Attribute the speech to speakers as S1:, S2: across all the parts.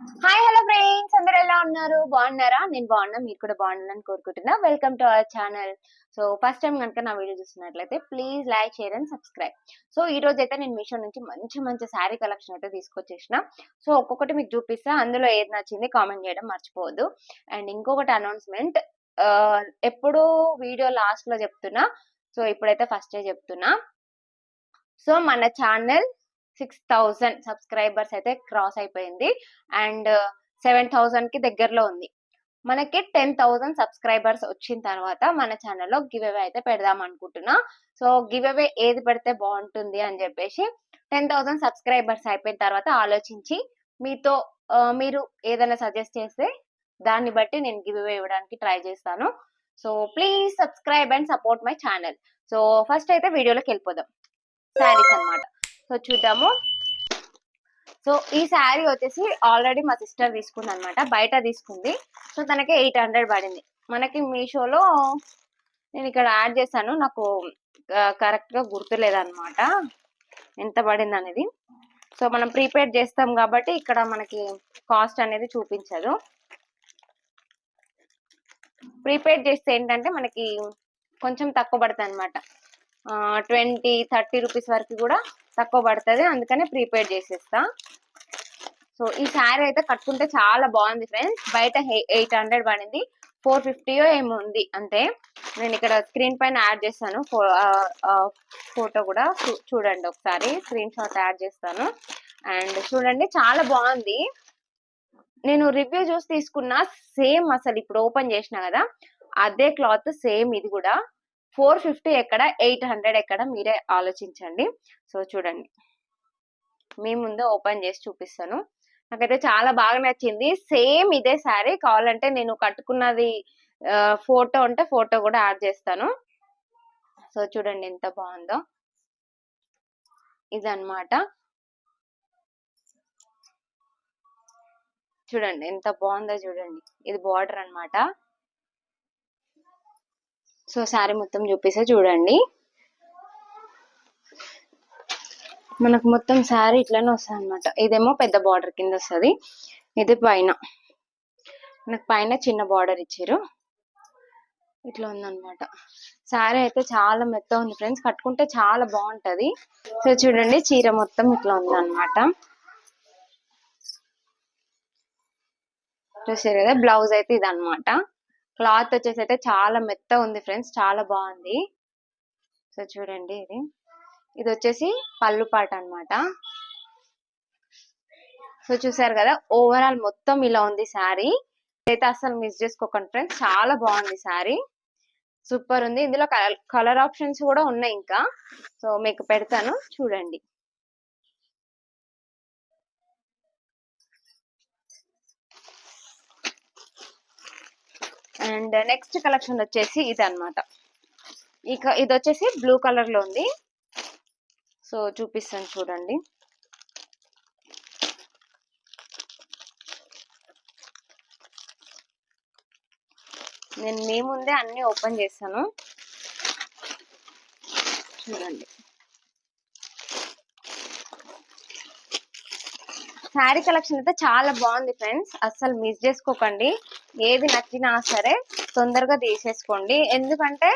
S1: Hi hello friends అందరు ఎలా ఉన్నారు? బాగున్నారా? నేను బాగున్నా మీరు కూడా బాగున్నారని కోరుకుంటున్నా. Welcome to our channel so first time కనుక నా వీడియో చూస్తున్నట్లయితే please like share and subscribe so ఈ రోజు అయితే నేను మీషో నుంచి మంచి మంచి శారీ కలెక్షన్ అయితే తీసుకొచ్చేసిన. సో ఒక్కొక్కటి మీకు చూపిస్తా. అందులో ఏది నచ్చింది కామెంట్ చేయడం మర్చిపోవద్దు. అండ్ ఇంకొకటి అనౌన్స్మెంట్ ఎప్పుడు వీడియో లాస్ట్లో చెప్తున్నా. సో ఇప్పుడైతే ఫస్ట్ చెప్తున్నా. సో మన ఛానల్ సిక్స్ థౌజండ్ సబ్స్క్రైబర్స్ అయితే క్రాస్ అయిపోయింది. అండ్ సెవెన్ థౌజండ్కి దగ్గరలో ఉంది. మనకి టెన్ థౌజండ్ సబ్స్క్రైబర్స్ వచ్చిన తర్వాత మన ఛానల్లో గివ్ అవే అయితే పెడదాం అనుకుంటున్నా. సో గివ్ అవే ఏది పెడితే బాగుంటుంది అని చెప్పేసి టెన్ థౌజండ్ సబ్స్క్రైబర్స్ అయిపోయిన తర్వాత ఆలోచించి మీతో మీరు ఏదైనా సజెస్ట్ చేస్తే దాన్ని బట్టి నేను గివ్ అవే ఇవ్వడానికి ట్రై చేస్తాను. So please subscribe and support my channel so first అయితే వీడియోలోకి వెళ్ళిపోదాం. శారీస్ అన్నమాట. సో చూద్దాము. సో ఈ శారీ వచ్చేసి ఆల్రెడీ మా సిస్టర్ తీసుకుంది అనమాట బయట తీసుకుంది. సో తనకి ఎయిట్ హండ్రెడ్ పడింది. మనకి మీషోలో నేను ఇక్కడ యాడ్ చేశాను నాకు కరెక్ట్గా గుర్తులేదన్నమాట. ఎంత పడింది అనేది. సో మనం ప్రీపేడ్ చేస్తాం కాబట్టి ఇక్కడ మనకి కాస్ట్ అనేది చూపించదు. ప్రీపేడ్ చేస్తే ఏంటంటే మనకి కొంచెం తక్కువ పడుతుంది అనమాట ట్వంటీ థర్టీ రూపీస్ వరకు కూడా తక్కువ పడుతుంది. అందుకనే ప్రీపేడ్ చేసేస్తా. సో ఈ శారీ అయితే కట్టుకుంటే చాలా బాగుంది ఫ్రెండ్స్. బయట ఎయిట్ హండ్రెడ్ పడింది. ఫోర్ ఫిఫ్టీయో ఏమో ఉంది. అంతే. నేను ఇక్కడ స్క్రీన్ పైన యాడ్ చేస్తాను. ఫోటో కూడా చూ- చూడండి ఒకసారి. స్క్రీన్ షాట్ యాడ్ చేస్తాను. అండ్ చూడండి చాలా బాగుంది. నేను రివ్యూ చూసి తీసుకున్నా. సేమ్ అసలు ఇప్పుడు ఓపెన్ చేసిన కదా అదే క్లాత్ సేమ్ ఇది కూడా. ఫోర్ ఫిఫ్టీ ఎక్కడ? ఎయిట్ హండ్రెడ్ ఎక్కడ? మీరే ఆలోచించండి. సో చూడండి. మీ ముందు ఓపెన్ చేసి చూపిస్తాను. నాకైతే చాలా బాగా నచ్చింది. సేమ్ ఇదే శారీ. కావాలంటే నేను కట్టుకున్నది ఫోటో ఉంటే ఫోటో కూడా యాడ్ చేస్తాను. సో చూడండి ఎంత బాగుందో. ఇదన్నమాట. చూడండి ఎంత బాగుందో చూడండి. ఇది బార్డర్ అన్నమాట. సో శారీ మొత్తం చూపిస్తే చూడండి. మనకు మొత్తం శారీ ఇట్లానే వస్తుంది అనమాట ఇదేమో పెద్ద బార్డర్ కింద వస్తుంది. ఇది పైన. మనకు పైన చిన్న బార్డర్ ఇచ్చారు ఇట్లా ఉందనమాట శారీ అయితే చాలా మెత్త ఉంది ఫ్రెండ్స్. కట్టుకుంటే చాలా బాగుంటది. సో చూడండి చీర మొత్తం ఇట్లా ఉంది అనమాట చూసారు కదా బ్లౌజ్ అయితే ఇది క్లాత్ వచ్చేసి అయితే చాలా మెత్త ఉంది ఫ్రెండ్స్ చాలా బాగుంది. సో చూడండి ఇది. ఇది వచ్చేసి పళ్ళు పాట అన్నమాట. సో చూసారు కదా ఓవరాల్ మొత్తం ఇలా ఉంది శారీ. అయితే అసలు మిస్ చేసుకోకండి ఫ్రెండ్స్ చాలా బాగుంది శారీ. సూపర్ ఉంది. ఇందులో కలర్ ఆప్షన్స్ కూడా ఉన్నాయి ఇంకా. సో మీకు పెడతాను చూడండి. అండ్ నెక్స్ట్ కలెక్షన్ వచ్చేసి ఇది అన్నమాట ఇక ఇది వచ్చేసి బ్లూ కలర్లో ఉంది. సో చూపిస్తాను చూడండి. నేను మీ ముందే అన్ని ఓపెన్ చేస్తాను చూడండి. శారీ కలెక్షన్ అయితే చాలా బాగుంది ఫ్రెండ్స్. అస్సలు మిస్ చేసుకోకండి. ఏది నచ్చినా సరే తొందరగా తీసేసుకోండి. ఎందుకంటే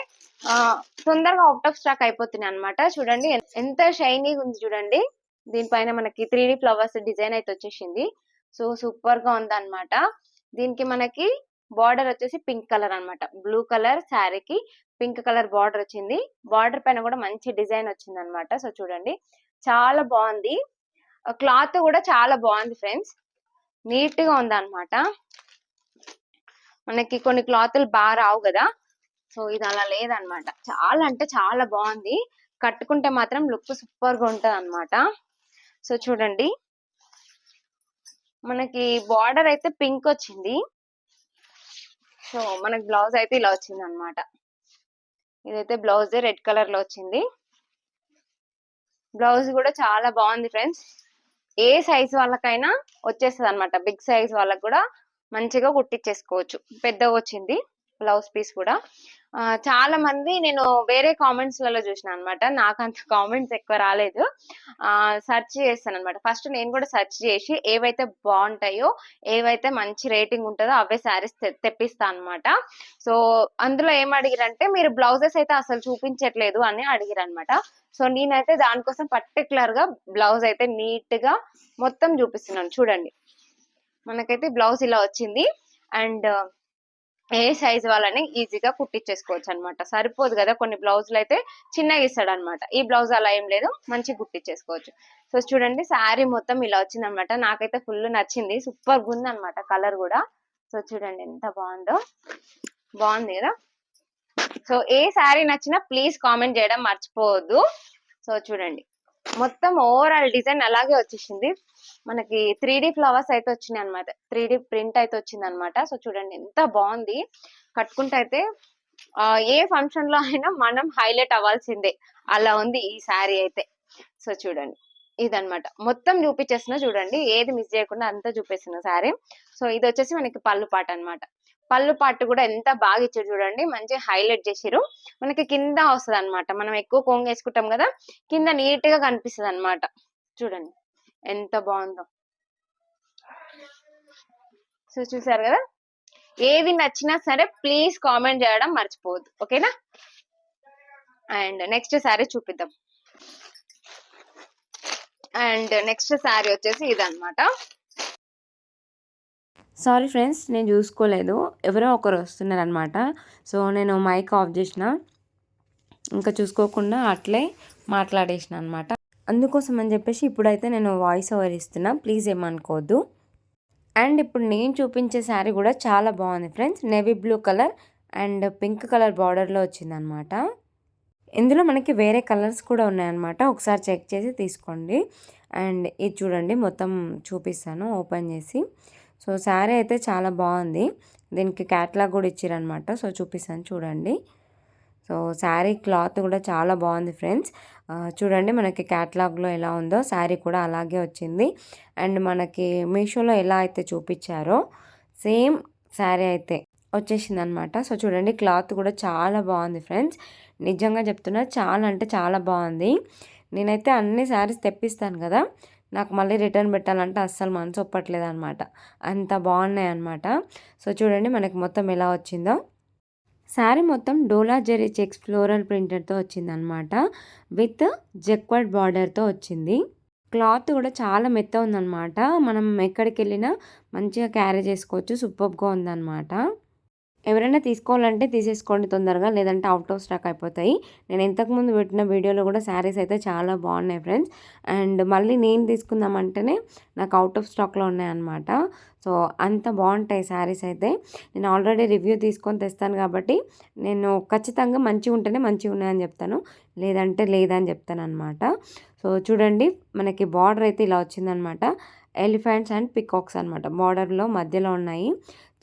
S1: తొందరగా అవుట్ ఆఫ్ స్టాక్ అయిపోతున్నాయి అనమాట చూడండి ఎంత షైనీగా ఉంది చూడండి. దీనిపైన మనకి త్రీ డి ఫ్లవర్స్ డిజైన్ అయితే వచ్చేసింది. సో సూపర్గా ఉంది అనమాట దీనికి మనకి బార్డర్ వచ్చేసి పింక్ కలర్ అన్నమాట. బ్లూ కలర్ శారీకి పింక్ కలర్ బార్డర్ వచ్చింది. బార్డర్ పైన కూడా మంచి డిజైన్ వచ్చింది అనమాట సో చూడండి. చాలా బాగుంది. క్లాత్ కూడా చాలా బాగుంది ఫ్రెండ్స్. నీట్గా ఉంది అనమాట మనకి కొన్ని క్లాతులు బాగా రావు కదా. సో ఇది అలా లేదనమాట చాలా అంటే చాలా బాగుంది. కట్టుకుంటే మాత్రం లుక్ సూపర్గా ఉంటది అనమాట సో చూడండి. మనకి బార్డర్ అయితే పింక్ వచ్చింది. సో మనకి బ్లౌజ్ అయితే ఇలా వచ్చింది అనమాట ఇదైతే బ్లౌజ్ రెడ్ కలర్లో వచ్చింది. బ్లౌజ్ కూడా చాలా బాగుంది ఫ్రెండ్స్. ఏ సైజ్ వాళ్ళకైనా వచ్చేస్తుంది అనమాట బిగ్ సైజ్ వాళ్ళకు కూడా మంచిగా కుట్టించేసుకోవచ్చు పెద్దగా వచ్చింది. బ్లౌజ్ పీస్ కూడా. చాలా మంది నేను వేరే కామెంట్స్లలో చూసిన అనమాట నాకు అంత కామెంట్స్ ఎక్కువ రాలేదు. సెర్చ్ చేస్తాను అనమాట ఫస్ట్ నేను కూడా సెర్చ్ చేసి ఏవైతే బాగుంటాయో ఏవైతే మంచి రేటింగ్ ఉంటుందో అవే శారీస్ తెప్పిస్తాను అనమాట సో అందులో ఏం అడిగిరంటే మీరు బ్లౌజెస్ అయితే అసలు చూపించట్లేదు అని అడిగిరు అనమాట సో నేనైతే దానికోసం పర్టికులర్గా బ్లౌజ్ అయితే నీట్గా మొత్తం చూపిస్తున్నాను. చూడండి. మనకైతే బ్లౌజ్ ఇలా వచ్చింది. అండ్ ఏ సైజ్ వాళ్ళని ఈజీగా కుట్టించేసుకోవచ్చు అనమాట సరిపోదు కదా కొన్ని బ్లౌజులు అయితే చిన్నగా ఇస్తాడు అనమాట ఈ బ్లౌజ్ అలా ఏం లేదు మంచిగా కుట్టించేసుకోవచ్చు సో చూడండి శారీ మొత్తం ఇలా వచ్చింది అనమాట నాకైతే ఫుల్ నచ్చింది. సూపర్ ఉంది అనమాట కలర్ కూడా. సో చూడండి ఎంత బాగుందో. బాగుంది కదా? సో ఏ శారీ నచ్చినా ప్లీజ్ కామెంట్ చేయడం మర్చిపోవద్దు. సో చూడండి. మొత్తం ఓవరాల్ డిజైన్ అలాగే వచ్చేసింది. మనకి త్రీ డి ఫ్లవర్స్ అయితే వచ్చినాయి అనమాట త్రీ డి ప్రింట్ అయితే వచ్చింది అనమాట సో చూడండి ఎంత బాగుంది. కట్టుకుంటే అయితే ఏ ఫంక్షన్లో అయినా మనం హైలైట్ అవ్వాల్సిందే. అలా ఉంది ఈ శారీ అయితే. సో చూడండి. ఇదనమాట మొత్తం చూపించేసిన చూడండి. ఏది మిస్ చేయకుండా అంతా చూపిస్తున్నా శారీ సో ఇది వచ్చేసి మనకి పళ్ళు పాట అన్నమాట. పళ్ళు పాటు కూడా ఎంత బాగా ఇచ్చారు చూడండి. మంచి హైలైట్ చేసిరు మనకి కింద వస్తుంది అనమాట మనం ఎక్కువ కొంగు వేసుకుంటాం కదా కింద నీట్గా కనిపిస్తుంది అనమాట చూడండి ఎంత బాగుందో. సో చూసారు కదా? ఏది నచ్చినా సరే ప్లీజ్ కామెంట్ చేయడం మర్చిపోవద్దు. ఓకేనా? అండ్ నెక్స్ట్ శారీ చూపిద్దాం. అండ్ నెక్స్ట్ శారీ వచ్చేసి ఇదన్నమాట.
S2: సారీ ఫ్రెండ్స్ నేను చూసుకోలేదు. ఎవరో ఒకరు వస్తున్నారనమాట సో నేను మైక్ ఆఫ్ చేసిన. ఇంకా చూసుకోకుండా అట్లే మాట్లాడేసిన అనమాట అందుకోసం అని చెప్పేసి ఇప్పుడైతే నేను వాయిస్ ఓవర్ ఇస్తున్నా. ప్లీజ్ ఏమనుకోవద్దు. అండ్ ఇప్పుడు నేను చూపించే శారీ కూడా చాలా బాగుంది friends. Navy blue colour and pink colour బార్డర్లో వచ్చిందనమాట ఇందులో మనకి వేరే కలర్స్ కూడా ఉన్నాయన్నమాట. ఒకసారి చెక్ చేసి తీసుకోండి. అండ్ ఇది చూడండి మొత్తం చూపిస్తాను. ఓపెన్ చేసి. సో శారీ అయితే చాలా బాగుంది. దీనికి క్యాట్లాగ్ కూడా ఇచ్చారనమాట సో చూపిస్తాను. చూడండి. సో శారీ క్లాత్ కూడా చాలా బాగుంది ఫ్రెండ్స్. చూడండి మనకి క్యాట్లాగ్లో ఎలా ఉందో. శారీ కూడా అలాగే వచ్చింది. అండ్ మనకి మీషోలో ఎలా అయితే చూపించారో సేమ్ శారీ అయితే వచ్చేసింది అనమాట సో చూడండి క్లాత్ కూడా చాలా బాగుంది ఫ్రెండ్స్. నిజంగా చెప్తున్నా చాలా అంటే చాలా బాగుంది. నేనైతే అన్ని శారీస్ తెప్పిస్తాను కదా. నాకు మళ్ళీ రిటర్న్ పెట్టాలంటే అస్సలు మనసు ఒప్పట్లేదు అనమాట అంత బాగున్నాయి అనమాట సో చూడండి మనకి మొత్తం ఎలా వచ్చిందో. శారీ మొత్తం డోలా జెరీ చెక్స్ ఫ్లోరల్ ప్రింటెడ్తో వచ్చిందనమాట. విత్ జెక్వర్డ్ బార్డర్తో వచ్చింది. క్లాత్ కూడా చాలా మెత్త ఉందన్నమాట మనం ఎక్కడికి వెళ్ళినా మంచిగా క్యారీ చేసుకోవచ్చు. సూపర్గా ఉందన్నమాట ఎవరైనా తీసుకోవాలంటే తీసేసుకోండి తొందరగా లేదంటే అవుట్ ఆఫ్ స్టాక్ అయిపోతాయి. నేను ఇంతకుముందు పెట్టిన వీడియోలో కూడా శారీస్ అయితే చాలా బాగున్నాయి ఫ్రెండ్స్. అండ్ మళ్ళీ నేను తీసుకుందామంటేనే నాకు అవుట్ ఆఫ్ స్టాక్లో ఉన్నాయన్నమాట. సో అంత బాగుంటాయి శారీస్ అయితే. నేను ఆల్రెడీ రివ్యూ తీసుకొని తెస్తాను కాబట్టి నేను ఖచ్చితంగా మంచిగా ఉంటేనే మంచిగా ఉన్నాయని చెప్తాను. లేదంటే లేదని చెప్తాను అనమాట సో చూడండి మనకి బార్డర్ అయితే ఇలా వచ్చిందనమాట ఎలిఫెంట్స్ అండ్ పికాక్స్ అనమాట బార్డర్లో మధ్యలో ఉన్నాయి.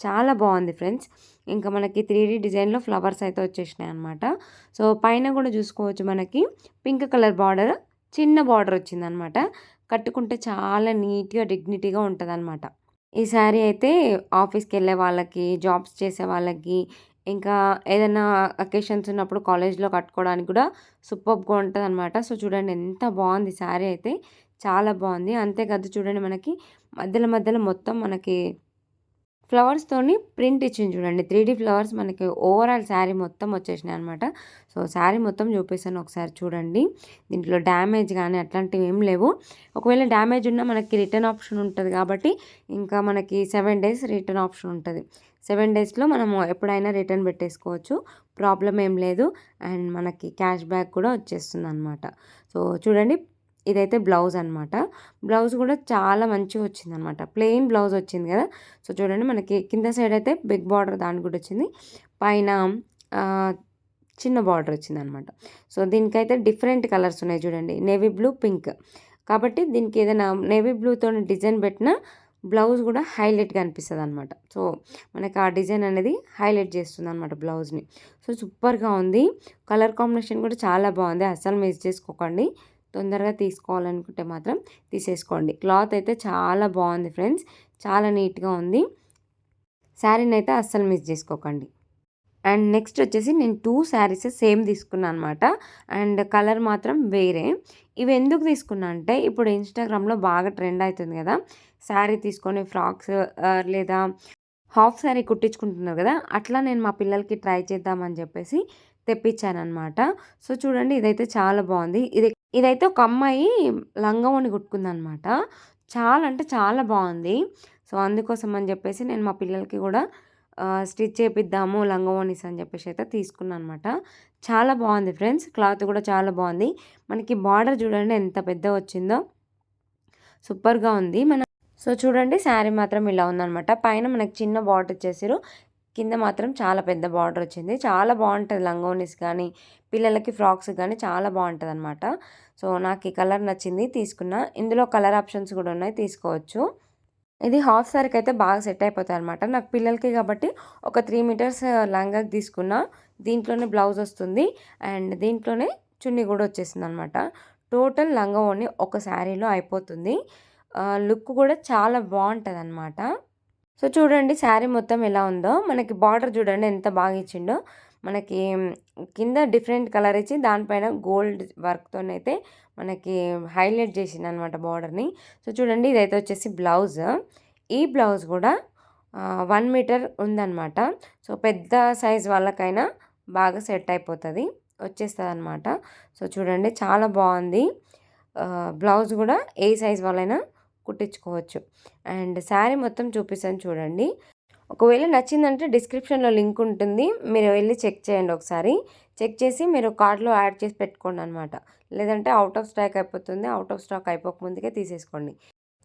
S2: చాలా బాగుంది ఫ్రెండ్స్. ఇంకా మనకి త్రీ డీ డిజైన్లో ఫ్లవర్స్ అయితే వచ్చేసినాయి అనమాట సో పైన కూడా చూసుకోవచ్చు మనకి. పింక్ కలర్ బార్డర్ చిన్న బార్డర్ వచ్చిందనమాట కట్టుకుంటే చాలా నీట్గా డిగ్నిటీగా ఉంటుంది అనమాట ఈ శారీ అయితే ఆఫీస్కి వెళ్ళే వాళ్ళకి జాబ్స్ చేసే వాళ్ళకి ఇంకా ఏదైనా అకేషన్స్ ఉన్నప్పుడు కాలేజ్లో కట్టుకోవడానికి కూడా సూపర్గా ఉంటుంది అనమాట సో చూడండి ఎంత బాగుంది శారీ అయితే. చాలా బాగుంది. అంతేకాదు చూడండి మనకి మధ్యలో మధ్యలో మొత్తం మనకి ఫ్లవర్స్తోని ప్రింట్ ఇచ్చింది చూడండి. త్రీ డీ ఫ్లవర్స్ మనకి ఓవరాల్ శారీ మొత్తం వచ్చేసినాయి అనమాట సో శారీ మొత్తం చూపిస్తాను ఒకసారి చూడండి. దీంట్లో డ్యామేజ్ కానీ అట్లాంటివి ఏం లేవు. ఒకవేళ డ్యామేజ్ ఉన్నా మనకి రిటర్న్ ఆప్షన్ ఉంటుంది కాబట్టి ఇంకా మనకి సెవెన్ డేస్ రిటర్న్ ఆప్షన్ ఉంటుంది. సెవెన్ డేస్లో మనము ఎప్పుడైనా రిటర్న్ పెట్టేసుకోవచ్చు. ప్రాబ్లం ఏం లేదు. అండ్ మనకి క్యాష్ బ్యాక్ కూడా వచ్చేస్తుంది అనమాట సో చూడండి ఇదైతే బ్లౌజ్ అనమాట బ్లౌజ్ కూడా చాలా మంచిగా వచ్చింది అనమాట ప్లెయిన్ బ్లౌజ్ వచ్చింది కదా. సో చూడండి మనకి కింద సైడ్ అయితే బిగ్ బార్డర్ దానికి కూడా వచ్చింది. పైన చిన్న బార్డర్ వచ్చింది అనమాట సో దీనికైతే డిఫరెంట్ కలర్స్ ఉన్నాయి చూడండి. Navy blue pink. కాబట్టి దీనికి ఏదైనా నేవీ బ్లూతో డిజైన్ పెట్టిన బ్లౌజ్ కూడా హైలైట్గా అనిపిస్తుంది అనమాట సో మనకి ఆ డిజైన్ అనేది హైలైట్ చేస్తుంది అనమాట బ్లౌజ్ని. సో సూపర్గా ఉంది. కలర్ కాంబినేషన్ కూడా చాలా బాగుంది. అస్సలు మిస్ చేసుకోకండి. తొందరగా తీసుకోవాలనుకుంటే మాత్రం తీసేసుకోండి. క్లాత్ అయితే చాలా బాగుంది ఫ్రెండ్స్. చాలా నీట్గా ఉంది. శారీని అయితే అస్సలు మిస్ చేసుకోకండి. అండ్ నెక్స్ట్ వచ్చేసి నేను టూ శారీస్ సేమ్ తీసుకున్నాను అనమాట అండ్ కలర్ మాత్రం వేరే. ఇవి ఎందుకు తీసుకున్నా అంటే ఇప్పుడు ఇన్స్టాగ్రామ్లో బాగా ట్రెండ్ అవుతుంది కదా. శారీ తీసుకొని ఫ్రాక్స్ లేదా హాఫ్ శారీ కుట్టించుకుంటున్నారు కదా. అట్లా నేను మా పిల్లలకి ట్రై చేద్దామని చెప్పేసి తెప్పించాను అనమాట సో చూడండి ఇదైతే చాలా బాగుంది. ఇది ఇదైతే ఒక అమ్మాయి లంగవని కుట్టుకుందనమాట. చాలా అంటే చాలా బాగుంది. సో అందుకోసం అని చెప్పేసి నేను మా పిల్లలకి కూడా స్టిచ్ చేపిద్దాము లంగవోనిస్ అని చెప్పేసి అయితే తీసుకున్నాను అనమాట చాలా బాగుంది ఫ్రెండ్స్. క్లాత్ కూడా చాలా బాగుంది. మనకి బార్డర్ చూడండి ఎంత పెద్ద వచ్చిందో. సూపర్గా ఉంది. మన సో చూడండి శారీ మాత్రం ఇలా ఉందనమాట. పైన మనకి చిన్న బార్డర్ ఇచ్చేసారు. కింద మాత్రం చాలా పెద్ద బార్డర్ వచ్చింది. చాలా బాగుంటుంది లంగోనీస్ కానీ పిల్లలకి ఫ్రాక్స్ కానీ చాలా బాగుంటుంది అనమాట సో నాకు ఈ కలర్ నచ్చింది తీసుకున్నా. ఇందులో కలర్ ఆప్షన్స్ కూడా ఉన్నాయి తీసుకోవచ్చు. ఇది హాఫ్ సారీకి అయితే బాగా సెట్ అయిపోతాయి అనమాట నాకు పిల్లలకి కాబట్టి ఒక త్రీ మీటర్స్ లంగాకి తీసుకున్న. దీంట్లోనే బ్లౌజ్ వస్తుంది. అండ్ దీంట్లోనే చున్నీ కూడా వచ్చేసింది అనమాట టోటల్ లంగా ఓని ఒక శారీలో అయిపోతుంది. లుక్ కూడా చాలా బాగుంటుంది అనమాట సో చూడండి శారీ మొత్తం ఎలా ఉందో. మనకి బార్డర్ చూడండి ఎంత బాగా ఇచ్చిండో. మనకి కింద డిఫరెంట్ కలర్ ఇచ్చి దానిపైన గోల్డ్ వర్క్తోనైతే మనకి హైలైట్ చేసింది అనమాట బార్డర్ని. సో చూడండి ఇదైతే వచ్చేసి బ్లౌజ్. ఈ బ్లౌజ్ కూడా వన్ మీటర్ ఉందన్నమాట. సో పెద్ద సైజ్ వాళ్ళకైనా బాగా సెట్ అయిపోతుంది వచ్చేస్తుంది అనమాట సో చూడండి చాలా బాగుంది. బ్లౌజ్ కూడా ఏ సైజ్ వాళ్ళైనా కుట్టించుకోవచ్చు. అండ్ శారీ మొత్తం చూపిస్తాను చూడండి. ఒకవేళ నచ్చిందంటే డిస్క్రిప్షన్లో లింక్ ఉంటుంది. మీరు వెళ్ళి చెక్ చేయండి ఒకసారి. చెక్ చేసి మీరు కార్డ్లో యాడ్ చేసి పెట్టుకోండి అనమాట లేదంటే అవుట్ ఆఫ్ స్టాక్ అయిపోతుంది. అవుట్ ఆఫ్ స్టాక్ అయిపోక ముందుకే తీసేసుకోండి.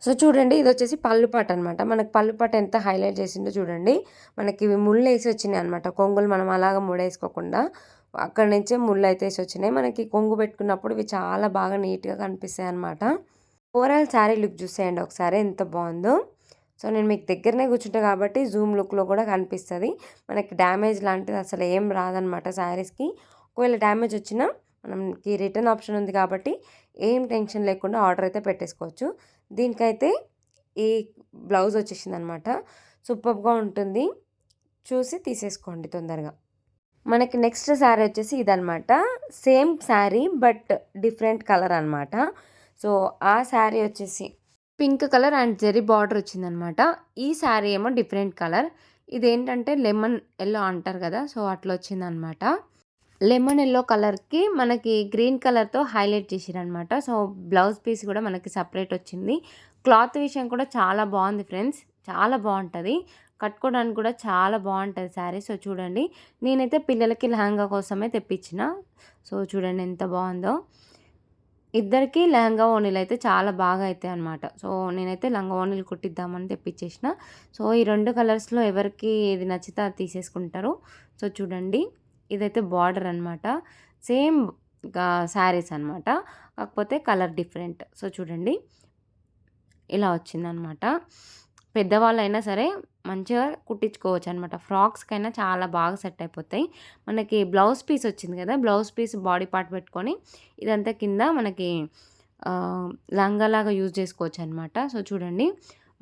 S2: సో చూడండి ఇది వచ్చేసి పళ్ళు పాట అనమాట మనకు పళ్ళు పాట ఎంత హైలైట్ చేసిందో చూడండి. మనకి ఇవి ముళ్ళు వేసి వచ్చినాయి అనమాట కొంగులు మనం అలాగ ముడేసుకోకుండా. అక్కడ నుంచే ముళ్ళు అయితే వేసి వచ్చినాయి. మనకి కొంగు పెట్టుకున్నప్పుడు ఇవి చాలా బాగా నీట్గా కనిపిస్తాయి అనమాట ఓవరాల్ శారీ లుక్ చూసేయండి ఒకసారి ఎంత బాగుందో. సో నేను మీకు దగ్గరనే కూర్చుంటా కాబట్టి జూమ్ లుక్లో కూడా కనిపిస్తుంది. మనకి డ్యామేజ్ లాంటిది అసలు ఏం రాదనమాట శారీస్కి ఒకవేళ డ్యామేజ్ వచ్చినా మనకి రిటర్న్ ఆప్షన్ ఉంది కాబట్టి ఏం టెన్షన్ లేకుండా ఆర్డర్ అయితే పెట్టేసుకోవచ్చు. దీనికైతే ఈ బ్లౌజ్ వచ్చేసింది అనమాట సూపర్గా ఉంటుంది. చూసి తీసేసుకోండి తొందరగా. మనకి నెక్స్ట్ శారీ వచ్చేసి ఇదనమాట same sari but different colour అనమాట సో ఆ శారీ వచ్చేసి pink colour and zari border వచ్చిందనమాట. ఈ శారీ ఏమో డిఫరెంట్ కలర్. ఇదేంటంటే లెమన్ ఎల్లో అంటారు కదా సో అట్లా వచ్చిందనమాట. లెమన్ ఎల్లో కలర్కి మనకి గ్రీన్ కలర్తో హైలైట్ చేసిరనమాట. సో బ్లౌజ్ పీస్ కూడా మనకి సపరేట్ వచ్చింది. క్లాత్ విషయం కూడా చాలా బాగుంది ఫ్రెండ్స్. చాలా బాగుంటుంది. కట్టుకోవడానికి కూడా చాలా బాగుంటుంది శారీ. సో చూడండి. నేనైతే పిల్లలకి లెహంగా కోసమే తెప్పించిన. సో చూడండి ఎంత బాగుందో. ఇద్దరికి లెహంగా ఓనీలు అయితే చాలా బాగా అవుతాయి అనమాట సో నేనైతే లంగా ఓనీలు కుట్టిద్దామని తెప్పించేసిన. సో ఈ రెండు కలర్స్లో ఎవరికి ఏది నచ్చితే అది తీసేసుకుంటారు. సో చూడండి. ఇదైతే బార్డర్ అనమాట సేమ్ శారీస్ అనమాట కాకపోతే కలర్ డిఫరెంట్. సో చూడండి. ఇలా వచ్చిందనమాట పెద్దవాళ్ళైనా సరే మంచిగా కుట్టించుకోవచ్చు అనమాట ఫ్రాక్స్కైనా చాలా బాగా సెట్ అయిపోతాయి. మనకి బ్లౌజ్ పీస్ వచ్చింది కదా బ్లౌజ్ పీస్ బాడీ పార్ట్ పెట్టుకొని ఇదంతా కింద మనకి లంగాలాగా యూజ్ చేసుకోవచ్చు అనమాట సో చూడండి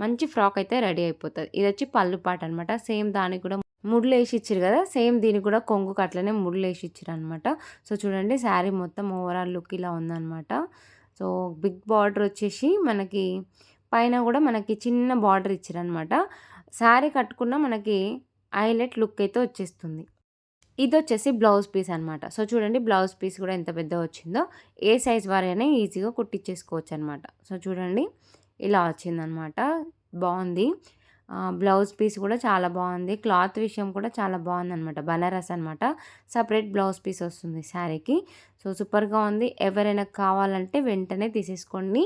S2: మంచి ఫ్రాక్ అయితే రెడీ అయిపోతుంది. ఇది వచ్చి పళ్ళు పాట అనమాట సేమ్ దానికి కూడా ముడ్లు వేసి ఇచ్చారు కదా సేమ్ దీనికి కూడా కొంగుకు అట్లనే ముడులు వేసి ఇచ్చారు అనమాట సో చూడండి శారీ మొత్తం ఓవరాల్ లుక్ ఇలా ఉందన్నమాట. సో బిగ్ బార్డర్ వచ్చేసి మనకి పైన కూడా మనకి చిన్న బార్డర్ ఇచ్చారనమాట శారీ కట్టుకున్న మనకి హైలైట్ లుక్ అయితే వచ్చేస్తుంది. ఇది వచ్చేసి బ్లౌజ్ పీస్ అనమాట సో చూడండి బ్లౌజ్ పీస్ కూడా ఎంత పెద్ద వచ్చిందో ఏ సైజ్ వారైనా ఈజీగా కుట్టించేసుకోవచ్చు అనమాట సో చూడండి ఇలా వచ్చిందనమాట బాగుంది. బ్లౌజ్ పీస్ కూడా చాలా బాగుంది. క్లాత్ విషయం కూడా చాలా బాగుంది అనమాట బనారస్ అనమాట సపరేట్ బ్లౌజ్ పీస్ వస్తుంది శారీకి సో సూపర్గా ఉంది. ఎవరైనా కావాలంటే వెంటనే తీసేసుకోండి.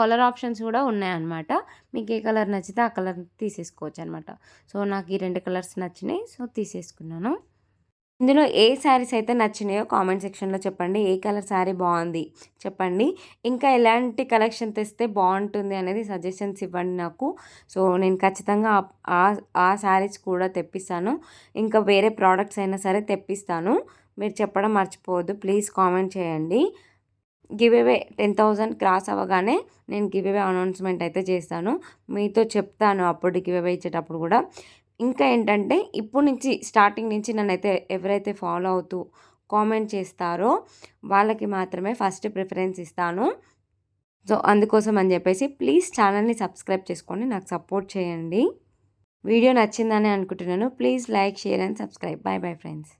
S2: కలర్ ఆప్షన్స్ కూడా ఉన్నాయన్నమాట. మీకు ఏ కలర్ నచ్చితే ఆ కలర్ తీసేసుకోవచ్చు అనమాట సో నాకు ఈ రెండు కలర్స్ నచ్చినాయి. సో తీసేసుకున్నాను. ఇందులో ఏ శారీస్ అయితే నచ్చినాయో కామెంట్ సెక్షన్లో చెప్పండి. ఏ కలర్ శారీ బాగుంది చెప్పండి. ఇంకా ఎలాంటి కలెక్షన్ తెస్తే బాగుంటుంది అనేది సజెషన్స్ ఇవ్వండి నాకు. సో నేను ఖచ్చితంగా ఆ ఆ శారీస్ కూడా తెప్పిస్తాను. ఇంకా వేరే ప్రోడక్ట్స్ అయినా సరే తెప్పిస్తాను. మీరు చెప్పడం మర్చిపోవద్దు. ప్లీజ్ కామెంట్ చేయండి. Give away ten thousand cross అవ్వగానే నేను గివ్ అవే అనౌన్స్మెంట్ అయితే చేస్తాను. మీతో చెప్తాను అప్పుడు గివ్ అవే ఇచ్చేటప్పుడు కూడా. ఇంకా ఏంటంటే ఇప్పుడు నుంచి స్టార్టింగ్ నుంచి నన్నైతే ఎవరైతే ఫాలో అవుతూ కామెంట్ చేస్తారో వాళ్ళకి మాత్రమే ఫస్ట్ ప్రిఫరెన్స్ ఇస్తాను. సో అందుకోసం అని చెప్పేసి ప్లీజ్ ఛానల్ని సబ్స్క్రైబ్ చేసుకొని నాకు సపోర్ట్ చేయండి. వీడియో నచ్చిందని అనుకుంటున్నాను. Please like share and subscribe. Bye bye friends.